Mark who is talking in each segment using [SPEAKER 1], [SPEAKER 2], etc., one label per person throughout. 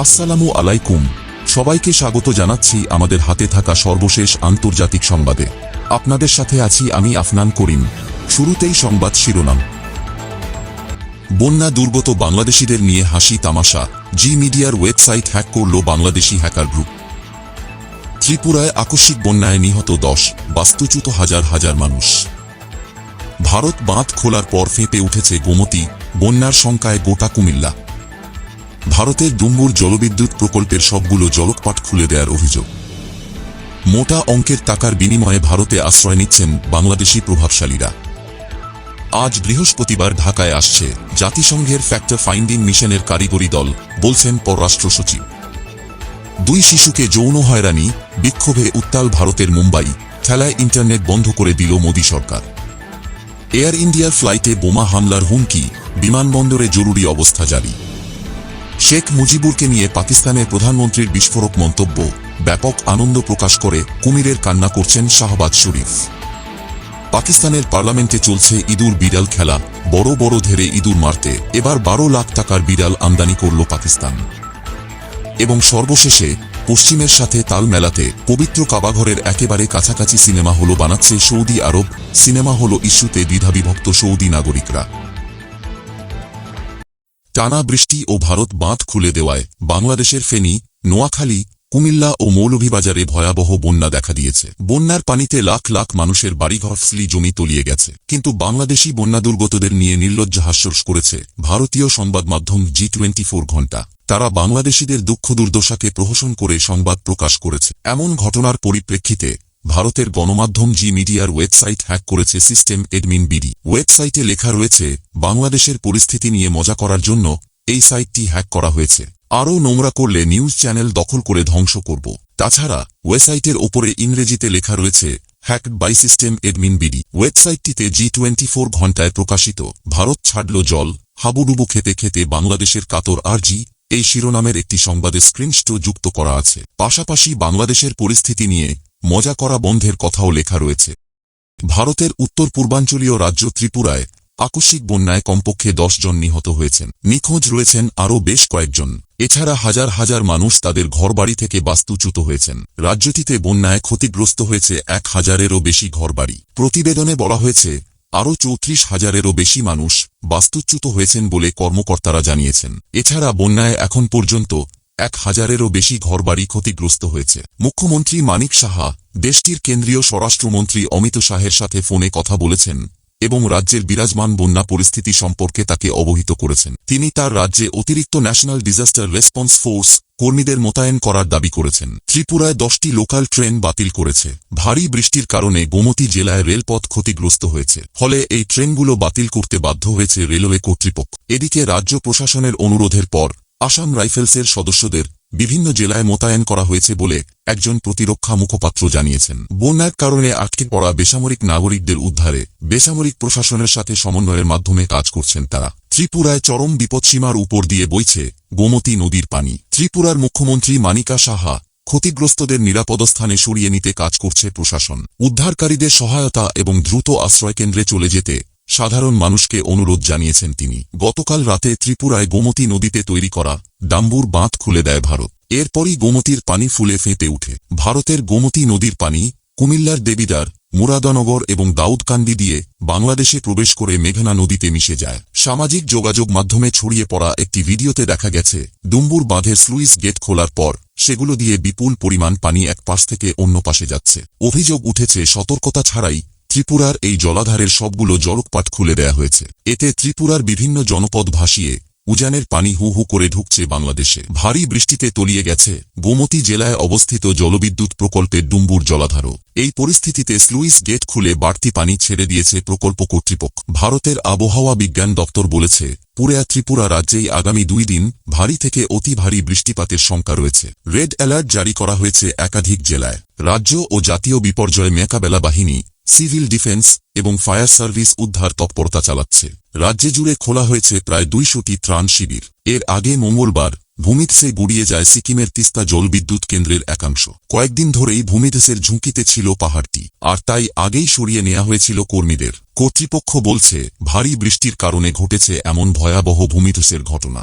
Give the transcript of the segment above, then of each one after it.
[SPEAKER 1] আসসালামু আলাইকুম। সবাইকে স্বাগত জানাচ্ছি আমাদের হাতে থাকা সর্বশেষ আন্তর্জাতিক সংবাদে। আপনাদের সাথে আছি আমি আফনান করিম। শুরুতেই সংবাদ শিরোনাম। বন্যা দুর্গত বাংলাদেশিদের নিয়ে হাসি তামাশা, জি মিডিয়ার ওয়েবসাইট হ্যাক করল বাংলাদেশি হ্যাকার গ্রুপ। ত্রিপুরায় আকস্মিক বন্যায় নিহত দশ, বাস্তুচ্যুত হাজার হাজার মানুষ। ভারত বাঁধ খোলার পর ফেঁপে উঠেছে গোমতী, বন্যার শঙ্কায় গোটা কুমিল্লা। ভারতের ডুম্বুর জলবিদ্যুৎ প্রকল্পের সবগুলো জলকপাট খুলে দেওয়ার অভিযোগ। মোটা অঙ্কের টাকার বিনিময়ে ভারতে আশ্রয় নিচ্ছেন বাংলাদেশি প্রভাবশালীরা। আজ বৃহস্পতিবার ঢাকায় আসছে জাতিসংঘের ফ্যাক্টর ফাইন্ডিং মিশনের কারিগরি দল, বলছেন পররাষ্ট্র সচিব। দুই শিশুকে যৌন হয়রানি, বিক্ষোভে উত্তাল ভারতের মুম্বাই, খেলায় ইন্টারনেট বন্ধ করে দিল মোদী সরকার। এয়ার ইন্ডিয়ার ফ্লাইটে বোমা হামলার হুমকি, বিমানবন্দরে জরুরি অবস্থা জারি। শেখ মুজিবুরকে নিয়ে পাকিস্তানের প্রধানমন্ত্রীর বিস্ফোরক মন্তব্য। ব্যাপক আনন্দ প্রকাশ করে কুমিরের কান্না করছেন শাহবাজ শরীফ। পাকিস্তানের পার্লামেন্টে চলছে ইঁদুর বিড়াল খেলা। বড় বড় ধেরে ইঁদুর মারতে এবার বারো লাখ টাকার বিড়াল আমদানি করল পাকিস্তান। এবং সর্বশেষে পশ্চিমের সাথে তাল মেলাতে পবিত্র কাবাঘরের একেবারে কাছাকাছি সিনেমা হল বানাচ্ছে সৌদি আরব। সিনেমা হল ইস্যুতে দ্বিধাবিভক্ত সৌদি নাগরিকরা। টানা বৃষ্টি ও ভারত বাঁধ খুলে দেওয়ায় বাংলাদেশের ফেনী, নোয়াখালী, কুমিল্লা ও মৌলভীবাজারে ভয়াবহ বন্যা দেখা দিয়েছে। বন্যার পানিতে লাখ লাখ মানুষের বাড়িঘর ফসলি জমি তলিয়ে গেছে। কিন্তু বাংলাদেশি বন্যা দুর্গতদের নিয়ে নির্লজ্জ হাস্যস করেছে ভারতীয় সংবাদ মাধ্যম জি টোয়েন্টি ঘণ্টা। তারা বাংলাদেশিদের দুঃখ দুর্দশাকে প্রহসন করে সংবাদ প্রকাশ করেছে। এমন ঘটনার পরিপ্রেক্ষিতে ভারতের গণমাধ্যম জি মিডিয়ার ওয়েবসাইট হ্যাক করেছে সিস্টেম এডমিন বিডি। ওয়েবসাইটে লেখা রয়েছে, বাংলাদেশের পরিস্থিতি নিয়ে মজা করার জন্য এই সাইটটি হ্যাক করা হয়েছে। আরও নোংরা করলে নিউজ চ্যানেল দখল করে ধ্বংস করব। তাছাড়া, ওয়েবসাইটের ওপরে ইংরেজিতে লেখা রয়েছে hacked by system admin BD. ওয়েবসাইটটিতে G twenty four ঘণ্টায় প্রকাশিত, ভারত ছাড়ল জল, হাবুডুবু খেতে খেতে বাংলাদেশের কাতর আরজি। এই শিরোনামের একটি সংবাদে স্ক্রিনশট যুক্ত করা আছে। পাশাপাশি বাংলাদেশের পরিস্থিতি নিয়ে মজা করা বন্ধের কথাও লেখা রয়েছে। ভারতের উত্তর পূর্বাঞ্চলীয় রাজ্য ত্রিপুরায় আকস্মিক বন্যায় কমপক্ষে জন নিহত হয়েছেন। নিখোঁজ রয়েছেন আরও বেশ কয়েকজন। এছাড়া হাজার হাজার মানুষ তাদের ঘরবাড়ি থেকে বাস্তুচ্যুত হয়েছেন। রাজ্যটিতে বন্যায় ক্ষতিগ্রস্ত হয়েছে এক হাজারেরও বেশি ঘরবাড়ি। প্রতিবেদনে বলা হয়েছে, আরও চৌত্রিশ হাজারেরও বেশি মানুষ বাস্তুচ্যুত হয়েছেন বলে কর্মকর্তারা জানিয়েছেন। এছাড়া বন্যায় এখন পর্যন্ত এক হাজারেরও বেশি ঘরবাড়ি ক্ষতিগ্রস্ত হয়েছে। মুখ্যমন্ত্রী মানিক সাহা, দেশটির কেন্দ্রীয় স্বরাষ্ট্রমন্ত্রী অমিত শাহের সাথে ফোনে কথা বলেছেন এবং রাজ্যের বিরাজমান বন্যা পরিস্থিতি সম্পর্কে তাকে অবহিত করেছেন। তিনি তার রাজ্যে অতিরিক্ত ন্যাশনাল ডিজাস্টার রেসপন্স ফোর্স কর্মীদের মোতায়েন করার দাবি করেছেন। ত্রিপুরায় দশটি লোকাল ট্রেন বাতিল করেছে। ভারী বৃষ্টির কারণে গোমতী জেলায় রেলপথ ক্ষতিগ্রস্ত হয়েছে। ফলে এই ট্রেনগুলো বাতিল করতে বাধ্য হয়েছে রেলওয়ে কর্তৃপক্ষ। এদিকে রাজ্য প্রশাসনের অনুরোধের পর আসাম রাইফেলসের সদস্যদের বিভিন্ন জেলায় মোতায়েন করা হয়েছে বলে একজন প্রতিরক্ষা মুখপাত্র জানিয়েছেন। বন্যার কারণে আটকে পড়া বেসামরিক নাগরিকদের উদ্ধারে বেসামরিক প্রশাসনের সাথে সমন্বয়ের মাধ্যমে কাজ করছেন তারা। ত্রিপুরায় চরম বিপদসীমার উপর দিয়ে বইছে গোমতী নদীর পানি। ত্রিপুরার মুখ্যমন্ত্রী মানিকা সাহা ক্ষতিগ্রস্তদের নিরাপদ স্থানে সরিয়ে নিতে কাজ করছে প্রশাসন। উদ্ধারকারীদের সহায়তা এবং দ্রুত আশ্রয়কেন্দ্রে চলে যেতে সাধারণ মানুষকে অনুরোধ জানিয়েছেন তিনি। গতকাল রাতে ত্রিপুরায় গোমতী নদীতে তৈরি করা ডাম্বুর বাঁধ খুলে দেয় ভারত। এরপরই গোমতীর পানি ফুলে ফেঁপে উঠে। ভারতের গোমতী নদীর পানি কুমিল্লার দেবিদার মুরাদানগর এবং দাউদকান্দি দিয়ে বাংলাদেশে প্রবেশ করে মেঘনা নদীতে মিশে যায়। সামাজিক যোগাযোগ মাধ্যমে ছড়িয়ে পড়া একটি ভিডিওতে দেখা গেছে, ডুম্বুর বাঁধের স্লুইস গেট খোলার পর সেগুলো দিয়ে বিপুল পরিমাণ পানি এক পাশ থেকে অন্য পাশে যাচ্ছে। অভিযোগ উঠেছে, সতর্কতা ছাড়াই ত্রিপুরার এই জলাধারের সবগুলো জলকপাট খুলে দেয়া হয়েছে। এতে ত্রিপুরার বিভিন্ন জনপদ ভাসিয়ে উজানের পানি হু হু করে ঢুকছে বাংলাদেশে। ভারী বৃষ্টিতে তলিয়ে গেছে গোমতী জেলায় অবস্থিত জলবিদ্যুৎ প্রকল্পের ডুম্বুর জলাধারও। এই পরিস্থিতিতে স্লুইস গেট খুলে বাড়তি পানি ছেড়ে দিয়েছে প্রকল্প কর্তৃপক্ষ। ভারতের আবহাওয়া বিজ্ঞান দপ্তর বলেছে পুরেয়া ত্রিপুরা রাজ্যেই আগামী দুই দিন ভারী থেকে অতি ভারী বৃষ্টিপাতের শঙ্কা রয়েছে। রেড অ্যালার্ট জারি করা হয়েছে একাধিক জেলায়। রাজ্য ও জাতীয় বিপর্যয় মেকাবেলা বাহিনী সিভিল ডিফেন্স এবং ফায়ার সার্ভিস উদ্ধার তৎপরতা চালাচ্ছে। রাজ্যে জুড়ে খোলা হয়েছে প্রায় দুইশোটি ত্রাণ শিবির। এর আগে মঙ্গলবার ভূমিধসে গুড়িয়ে যায় সিকিমের তিস্তা জলবিদ্যুৎ কেন্দ্রের একাংশ। কয়েকদিন ধরেই ভূমিধসের ঝুঁকিতে ছিল পাহাড়টি, আর তাই আগেই সরিয়ে নেওয়া হয়েছিল কর্মীদের। কর্তৃপক্ষ বলছে, ভারী বৃষ্টির কারণে ঘটেছে এমন ভয়াবহ ভূমিধসের ঘটনা।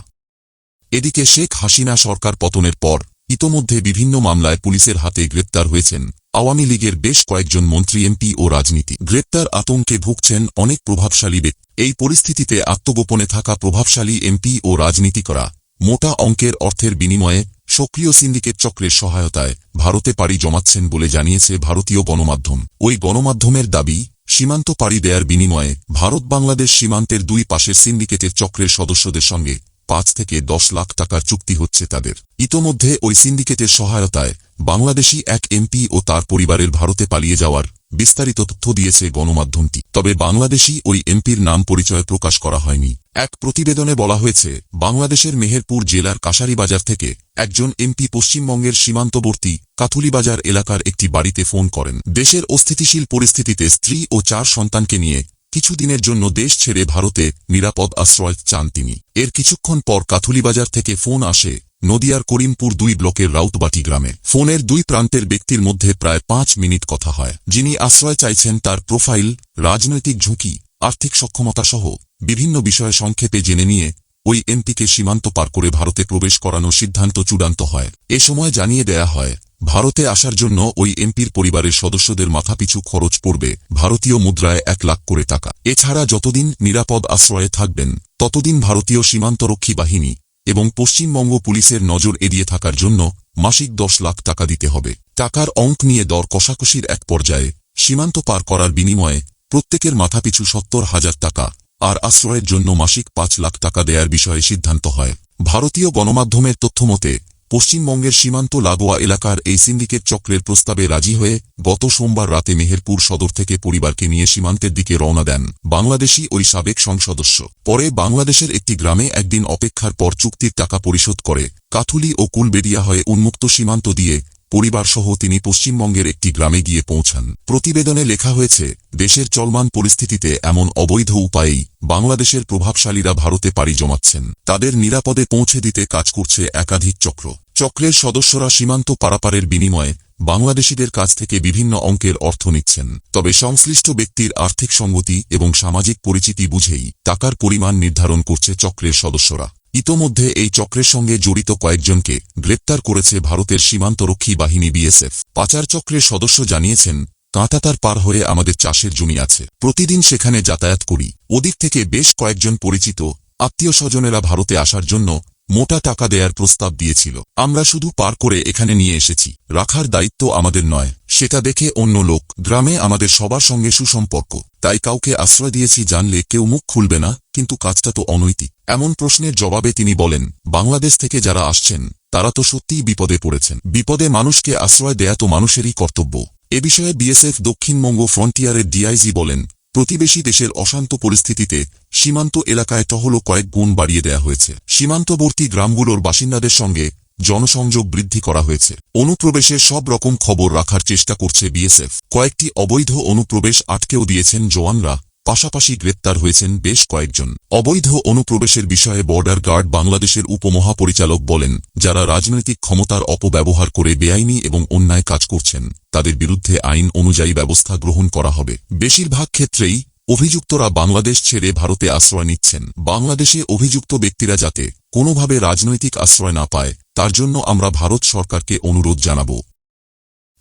[SPEAKER 1] এদিকে শেখ হাসিনা সরকার পতনের পর ইতোমধ্যে বিভিন্ন মামলায় পুলিশের হাতে গ্রেপ্তার হয়েছেন আওয়ামী লীগের বেশ কয়েকজন মন্ত্রী, এমপি ও রাজনীতি। গ্রেপ্তার আতঙ্কে ভুগছেন অনেক প্রভাবশালী ব্যক্তি। এই পরিস্থিতিতে আত্মগোপনে থাকা প্রভাবশালী এমপি ও রাজনীতিকরা মোটা অঙ্কের অর্থের বিনিময়ে সক্রিয় সিন্ডিকেট চক্রের সহায়তায় ভারতে পাড়ি জমাচ্ছেন বলে জানিয়েছে ভারতীয় গণমাধ্যম। ওই গণমাধ্যমের দাবি, সীমান্ত পাড়ি দেয়ার বিনিময়ে ভারত বাংলাদেশ সীমান্তের দুই পাশের সিন্ডিকেটের চক্রের সদস্যদের সঙ্গে পাঁচ থেকে দশ লাখ টাকার চুক্তি হচ্ছে তাদের। ইতোমধ্যে ওই সিন্ডিকেটের সহায়তায় বাংলাদেশি এক এমপি ও তার পরিবারের ভারতে পালিয়ে যাওয়ার বিস্তারিত তথ্য দিয়েছে গণমাধ্যমটি। তবে বাংলাদেশি ওই এমপির নাম পরিচয় প্রকাশ করা হয়নি। এক প্রতিবেদনে বলা হয়েছে, বাংলাদেশের মেহেরপুর জেলার কাশারিবাজার থেকে একজন এমপি পশ্চিমবঙ্গের সীমান্তবর্তী কাথুলিবাজার এলাকার একটি বাড়িতে ফোন করেন। দেশের অস্থিতিশীল পরিস্থিতিতে স্ত্রী ও চার সন্তানকে নিয়ে কিছুদিনের জন্য দেশ ছেড়ে ভারতে নিরাপদ আশ্রয় চান তিনি। এর কিছুক্ষণ পর কাথুলিবাজার থেকে ফোন আসে নদিয়ার করিমপুর দুই ব্লকের রাউতবাটি গ্রামে। ফোনের দুই প্রান্তের ব্যক্তির মধ্যে প্রায় পাঁচ মিনিট কথা হয়। যিনি আশ্রয় চাইছেন তার প্রোফাইল, রাজনৈতিক ঝুঁকি, আর্থিক সক্ষমতা সহ বিভিন্ন বিষয়ে সংক্ষেপে জেনে নিয়ে ওই এমপিকে সীমান্ত পার করে ভারতে প্রবেশ করানোর সিদ্ধান্ত চূড়ান্ত হয়। এ সময় জানিয়ে দেয়া হয় ভারতে আসার জন্য ওই এমপির পরিবারের সদস্যদের মাথাপিছু খরচ পড়বে ভারতীয় মুদ্রায় এক লাখ করে টাকা। এছাড়া যতদিন নিরাপদ আশ্রয়ে থাকবেন, ততদিন ভারতীয় সীমান্তরক্ষী বাহিনী এবং পশ্চিমবঙ্গ পুলিশের নজর এড়িয়ে থাকার জন্য মাসিক দশ লাখ টাকা দিতে হবে। টাকার অঙ্ক নিয়ে দর কষাকষির এক পর্যায়ে সীমান্ত পার করার বিনিময়ে প্রত্যেকের মাথাপিছু সত্তর হাজার টাকা আর আশ্রয়ের জন্য মাসিক পাঁচ লাখ টাকা দেয়ার বিষয়ে সিদ্ধান্ত হয়। ভারতীয় গণমাধ্যমের তথ্যমতে পশ্চিমবঙ্গের সীমান্ত লাগোয়া এলাকার এই সিন্ডিকেট চক্রের প্রস্তাবে রাজি হয়ে গত সোমবার রাতে মেহেরপুর সদর থেকে পরিবারকে নিয়ে সীমান্তের দিকে রওনা দেন বাংলাদেশি ওই সাবেক সংসদস্য। পরে বাংলাদেশের একটি গ্রামে একদিন অপেক্ষার পর চুক্তির টাকা পরিশোধ করে কাথুলি ও কুলবেদিয়া হয়ে উন্মুক্ত সীমান্ত দিয়ে পরিবারসহ তিনি পশ্চিমবঙ্গের একটি গ্রামে গিয়ে পৌঁছান। প্রতিবেদনে লেখা হয়েছে, দেশের চলমান পরিস্থিতিতে এমন অবৈধ উপায়েই বাংলাদেশের প্রভাবশালীরা ভারতে পাড়ি জমাচ্ছেন। তাদের নিরাপদে পৌঁছে দিতে কাজ করছে একাধিক চক্র। চক্রের সদস্যরা সীমান্ত পারাপারের বিনিময়ে বাংলাদেশিদের কাছ থেকে বিভিন্ন অঙ্কের অর্থ নিচ্ছেন। তবে সংশ্লিষ্ট ব্যক্তির আর্থিক সঙ্গতি এবং সামাজিক পরিচিতি বুঝেই টাকার পরিমাণ নির্ধারণ করছে চক্রের সদস্যরা। ইতোমধ্যে এই চক্রের সঙ্গে জড়িত কয়েকজনকে গ্রেপ্তার করেছে ভারতের সীমান্তরক্ষী বাহিনী বিএসএফ। পাচার চক্রের সদস্য জানিয়েছেন, কাঁটাতার পার হয়ে আমাদের চাষের জমি আছে। প্রতিদিন সেখানে যাতায়াত করি। ওদিক থেকে বেশ কয়েকজন পরিচিত আত্মীয় স্বজনেরা ভারতে আসার জন্য মোটা টাকা দেয়ার প্রস্তাব দিয়েছিল। আমরা শুধু পার করে এখানে নিয়ে এসেছি। রাখার দায়িত্ব আমাদের নয়। সেটা দেখে অন্য লোক, গ্রামে আমাদের সবার সঙ্গে সুসম্পর্ক। তাই কাউকে আশ্রয় দিয়েছি জানলে কেউ মুখ খুলবে না, কিন্তু কাজটা তো অনৈতিক। এমন প্রশ্নের জবাবে তিনি বলেন, বাংলাদেশ থেকে যারা আসছেন, তারা তো সত্যিই বিপদে পড়েছেন। বিপদে মানুষকে আশ্রয় দেয়া তো মানুষেরই কর্তব্য। এ বিষয়ে বিএসএফ দক্ষিণবঙ্গ ফ্রন্টিয়ারের ডিআইজি বলেন, প্রতিবেশী দেশের অশান্ত পরিস্থিতিতে সীমান্ত এলাকায় টহল কয়েক গুণ বাড়িয়ে দেয়া হয়েছে। সীমান্তবর্তী গ্রামগুলোর বাসিন্দাদের সঙ্গে জনসংযোগ বৃদ্ধি করা হয়েছে। অনুপ্রবেশের সব রকম খবর রাখার চেষ্টা করছে বিএসএফ। কয়েকটি অবৈধ অনুপ্রবেশ আটকেও দিয়েছেন জওয়ানরা। পাশাপাশি গ্রেপ্তার হয়েছেন বেশ কয়েকজন। অবৈধ অনুপ্রবেশের বিষয়ে বর্ডার গার্ড বাংলাদেশের উপমহাপরিচালক বলেন, যারা রাজনৈতিক ক্ষমতার অপব্যবহার করে বেআইনি এবং অন্যায় কাজ করছেন, তাদের বিরুদ্ধে আইন অনুযায়ী ব্যবস্থা গ্রহণ করা হবে। বেশিরভাগ ক্ষেত্রেই অভিযুক্তরা বাংলাদেশ ছেড়ে ভারতে আশ্রয় নিচ্ছেন। বাংলাদেশে অভিযুক্ত ব্যক্তিরা যাতে কোনোভাবে রাজনৈতিক আশ্রয় না পায় তার জন্য আমরা ভারত সরকারকে অনুরোধ জানাব।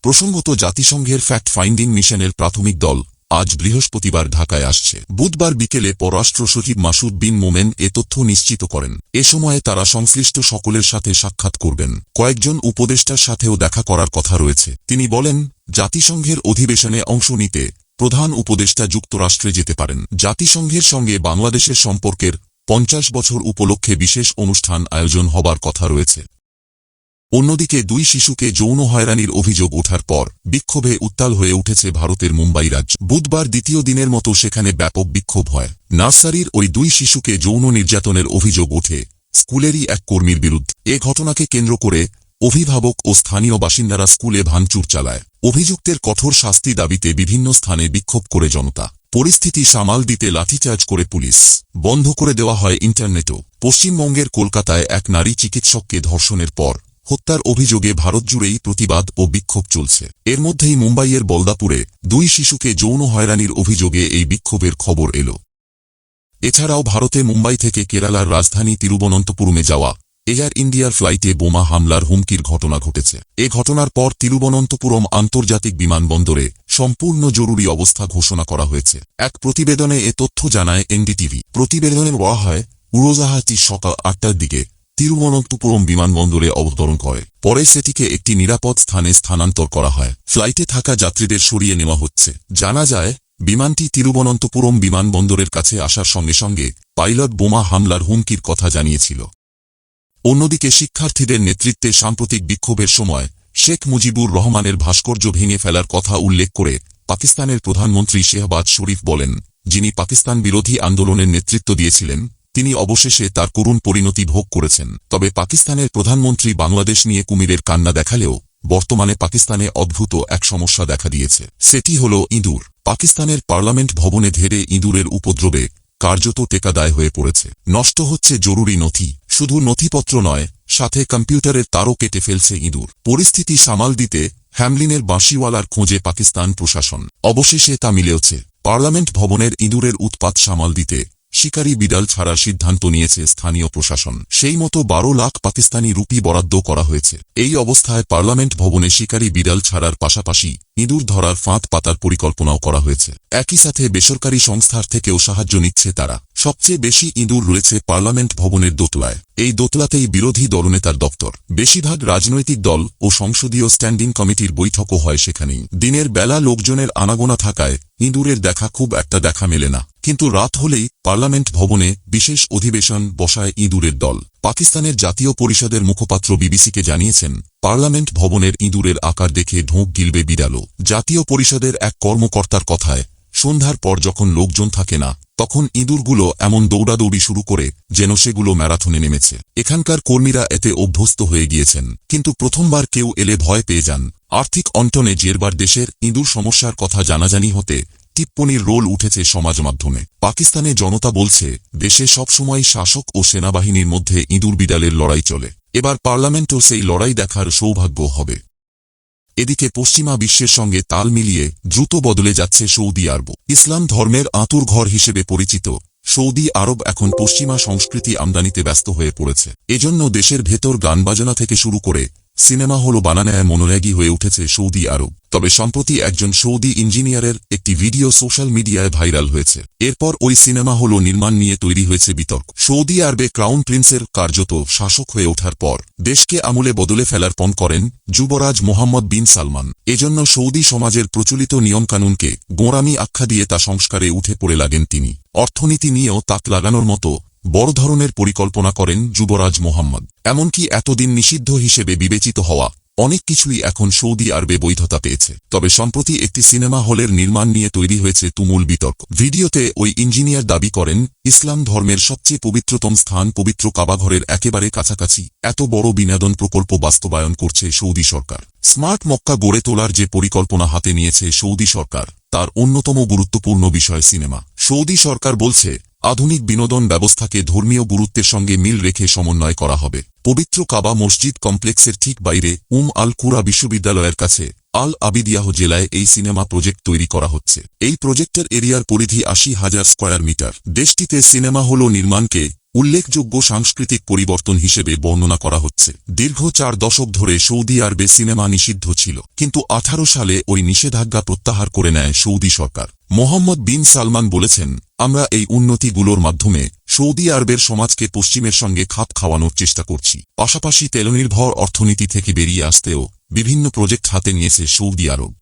[SPEAKER 1] প্রসঙ্গত জাতিসংঘের ফ্যাক্ট ফাইন্ডিং মিশনের প্রাথমিক দল আজ বৃহস্পতিবার ঢাকায় আসছে। বুধবার বিকেলে পররাষ্ট্র সচিব মাসুদ বিন মোমেন এ তথ্য নিশ্চিত করেন। এ সময়ে তারা সংশ্লিষ্ট সকলের সাথে সাক্ষাৎ করবেন। কয়েকজন উপদেষ্টার সাথেও দেখা করার কথা রয়েছে। তিনি বলেন, জাতিসংঘের অধিবেশনে অংশ নিতে প্রধান উপদেষ্টা যুক্তরাষ্ট্রে যেতে পারেন। জাতিসংঘের সঙ্গে বাংলাদেশের সম্পর্কের পঞ্চাশ বছর উপলক্ষে বিশেষ অনুষ্ঠান আয়োজন হবার কথা রয়েছে। অন্যদিকে দুই শিশুকে যৌন হয়রানির অভিযোগ ওঠার পর বিক্ষোভে উত্তাল হয়ে উঠেছে ভারতের মুম্বাই রাজ্য। বুধবার দ্বিতীয় দিনের মতো সেখানে ব্যাপক বিক্ষোভ হয়। নার্সারির ওই দুই শিশুকে যৌন নির্যাতনের অভিযোগ ওঠে স্কুলেরই এক কর্মীর বিরুদ্ধে। এ ঘটনাকে কেন্দ্র করে অভিভাবক ও স্থানীয় বাসিন্দারা স্কুলে ভাঙচুর চালায়। অভিযুক্তের কঠোর শাস্তি দাবিতে বিভিন্ন স্থানে বিক্ষোভ করে জনতা। পরিস্থিতি সামাল দিতে লাঠিচার্জ করে পুলিশ। বন্ধ করে দেওয়া হয় ইন্টারনেটও। পশ্চিমবঙ্গের কলকাতায় এক নারী চিকিৎসককে ধর্ষণের পর হত্যার অভিযোগে ভারত জুড়েই প্রতিবাদ ও বিক্ষোভ চলছে। এর মধ্যেই মুম্বাইয়ের বলদাপুরে দুই শিশুকে যৌন হয়রানির অভিযোগে এই বিক্ষোভের খবর এল। এছাড়াও ভারতে মুম্বাই থেকে কেরালার রাজধানী তিরুবনন্তপুরমে যাওয়া এয়ার ইন্ডিয়ার ফ্লাইটে বোমা হামলার হুমকির ঘটনা ঘটেছে। এ ঘটনার পর তিরুবনন্তপুরম আন্তর্জাতিক বিমানবন্দরে সম্পূর্ণ জরুরি অবস্থা ঘোষণা করা হয়েছে। এক প্রতিবেদনে এ তথ্য জানায় এনডিটিভি। প্রতিবেদনে বলা হয়, উড়োজাহাজটি সকাল আটটার দিকে তিরুবনন্তপুরম বিমানবন্দরে অবতরণ করে। পরে সেটিকে একটি নিরাপদ স্থানে স্থানান্তর করা হয়। ফ্লাইটে থাকা যাত্রীদের সরিয়ে নেওয়া হচ্ছে। জানা যায়, বিমানটি তিরুবনন্তপুরম বিমানবন্দরের কাছে আসার সঙ্গে সঙ্গে পাইলট বোমা হামলার হুমকির কথা জানিয়েছিল। অন্যদিকে শিক্ষার্থীদের নেতৃত্বে সাম্প্রতিক বিক্ষোভের সময় শেখ মুজিবুর রহমানের ভাস্কর্য ভেঙে ফেলার কথা উল্লেখ করে পাকিস্তানের প্রধানমন্ত্রী শেহবাজ শরীফ বলেন, যিনি পাকিস্তান বিরোধী আন্দোলনের নেতৃত্ব দিয়েছিলেন তিনি অবশেষে তার করুণ পরিণতি ভোগ করেছেন। তবে পাকিস্তানের প্রধানমন্ত্রী বাংলাদেশ নিয়ে কুমিরের কান্না দেখালেও বর্তমানে পাকিস্তানে অদ্ভুত এক সমস্যা দেখা দিয়েছে। সেটি হল ইঁদুর। পাকিস্তানের পার্লামেন্ট ভবনে ধেরে ইঁদুরের উপদ্রবে কার্যত টেকাদায় হয়ে পড়েছে। নষ্ট হচ্ছে জরুরি নথি। শুধু নথিপত্র নয়, সাথে কম্পিউটারের তারও কেটে ফেলছে ইঁদুর। পরিস্থিতি সামাল দিতে হ্যামলিনের বাঁশিওয়ালার খোঁজে পাকিস্তান প্রশাসন। অবশেষে তা মিলেওছে। পার্লামেন্ট ভবনের ইঁদুরের উৎপাত সামাল দিতে শিকারী বিড়াল ছাড়ার সিদ্ধান্ত নিয়েছে স্থানীয় প্রশাসন। সেই মতো বারো লাখ পাকিস্তানি রুপি বরাদ্দ করা হয়েছে। এই অবস্থায় পার্লামেন্ট ভবনে শিকারী বিড়াল ছাড়ার পাশাপাশি ইঁদুর ধরার ফাঁদ পাতার পরিকল্পনাও করা হয়েছে। একই সাথে বেসরকারি সংস্থার থেকেও সাহায্য নিচ্ছে তারা। সবচেয়ে বেশি ইঁদুর রয়েছে পার্লামেন্ট ভবনের দোতলায়। এই দোতলাতেই বিরোধী দলনেতার দপ্তর। বেশিরভাগ রাজনৈতিক দল ও সংসদীয় স্ট্যান্ডিং কমিটির বৈঠকও হয় সেখানেই। দিনের বেলা লোকজনের আনাগোনা থাকায় ইঁদুরের দেখা খুব একটা দেখা মেলে না। কিন্তু রাত হলেই পার্লামেন্ট ভবনে বিশেষ অধিবেশন বসায় ইঁদুরের দল। পাকিস্তানের জাতীয় পরিষদের মুখপাত্র বিবিসিকে জানিয়েছেন, পার্লামেন্ট ভবনের ইঁদুরের আকার দেখে ঢোক গিলবে বিড়ালও। জাতীয় পরিষদের এক কর্মকর্তার কথায়, সন্ধ্যার পর যখন লোকজন থাকে না তখন ইঁদুরগুলো এমন দৌড়াদৌড়ি শুরু করে যেন সেগুলো ম্যারাথনে নেমেছে। এখানকার কর্মীরা এতে অভ্যস্ত হয়ে গিয়েছেন, কিন্তু প্রথমবার কেউ এলে ভয় পেয়ে যান। আর্থিক অন্টনে জেরবার দেশের ইঁদুর সমস্যার কথা জানাজানি হতে টিপ্পনির রোল উঠেছে সমাজ মাধ্যমে। পাকিস্তানে জনতা বলছে, দেশে সবসময় শাসক ও সেনাবাহিনীর মধ্যে ইঁদুর বিড়ালের লড়াই চলে। এবার পার্লামেন্টও সেই লড়াই দেখার সৌভাগ্য হবে। এদিকে পশ্চিমা বিশ্বের সঙ্গে তাল মিলিয়ে দ্রুত বদলে যাচ্ছে সৌদি আরব। ইসলাম ধর্মের আঁতুর ঘর হিসেবে পরিচিত, সৌদি আরব এখন পশ্চিমা সংস্কৃতি আমদানিতে ব্যস্ত হয়ে পড়েছে। এজন্য দেশের ভেতর গানবাজনা থেকে শুরু করে সিনেমা হল বানানায় মনোরাগী হয়ে উঠেছে সৌদি আরব। তবে সম্প্রতি একজন সৌদি ইঞ্জিনিয়ারের একটি ভিডিও সোশ্যাল মিডিয়ায় ভাইরাল হয়েছে। এরপর ওই সিনেমা হল নির্মাণ নিয়ে তৈরি হয়েছে বিতর্ক। সৌদি আরবে ক্রাউন প্রিন্সের কার্যত শাসক হয়ে ওঠার পর দেশকে আমূলে বদলে ফেলার পণ করেন যুবরাজ মোহাম্মদ বিন সালমান। এজন্য সৌদি সমাজের প্রচলিত নিয়মকানুনকে গোঁড়ামি আখ্যা দিয়ে তা সংস্কারে উঠে পড়ে লাগেন তিনি। অর্থনীতি নিয়েও তাক লাগানোর মতো বড় ধরনের পরিকল্পনা করেন যুবরাজ মোহাম্মদ। এমনকি এতদিন নিষিদ্ধ হিসেবে বিবেচিত হওয়া অনেক কিছুই এখন সৌদি আরবে বৈধতা পেয়েছে। তবে সম্প্রতি একটি সিনেমা হলের নির্মাণ নিয়ে তৈরি হয়েছে তুমুল বিতর্ক। ভিডিওতে ওই ইঞ্জিনিয়ার দাবি করেন, ইসলাম ধর্মের সবচেয়ে পবিত্রতম স্থান পবিত্র কাবাঘরের একেবারে কাছাকাছি। এত বড় বিনোদন প্রকল্প বাস্তবায়ন করছে সৌদি সরকার। স্মার্ট মক্কা গড়ে তোলার যে পরিকল্পনা হাতে নিয়েছে সৌদি সরকার, তার অন্যতম গুরুত্বপূর্ণ বিষয় সিনেমা। সৌদি সরকার বলছে আধুনিক বিনোদন ব্যবস্থাকে ধর্মীয় গুরুত্বের সঙ্গে মিল রেখে সমন্বয় করা হবে। পবিত্র কাবা মসজিদ কমপ্লেক্সের ঠিক বাইরে উম আল কুরা বিশ্ববিদ্যালয়ের কাছে আল আবিদিয়াহ জেলায় এই সিনেমা প্রজেক্ট তৈরি করা হচ্ছে। এই প্রজেক্টের এরিয়ার পরিধি আশি হাজার স্কোয়ার মিটার। দেশটিতে সিনেমা হল নির্মাণকে উল্লেখযোগ্য সাংস্কৃতিক পরিবর্তন হিসেবে বর্ণনা করা হচ্ছে। দীর্ঘ চার দশক ধরে সৌদি আরবে সিনেমা নিষিদ্ধ ছিল, কিন্তু আঠারো সালে ওই নিষেধাজ্ঞা প্রত্যাহার করে নেয় সৌদি সরকার। মোহাম্মদ বিন সালমান বলেছেন, আমরা এই উন্নতিগুলোর মাধ্যমে সৌদি আরবের সমাজকে পশ্চিমের সঙ্গে খাপ খাওয়ানোর চেষ্টা করছি। পাশাপাশি তেলনির্ভর অর্থনীতি থেকে বেরিয়ে আসতেও বিভিন্ন প্রজেক্ট হাতে নিয়েছে সৌদি আরব।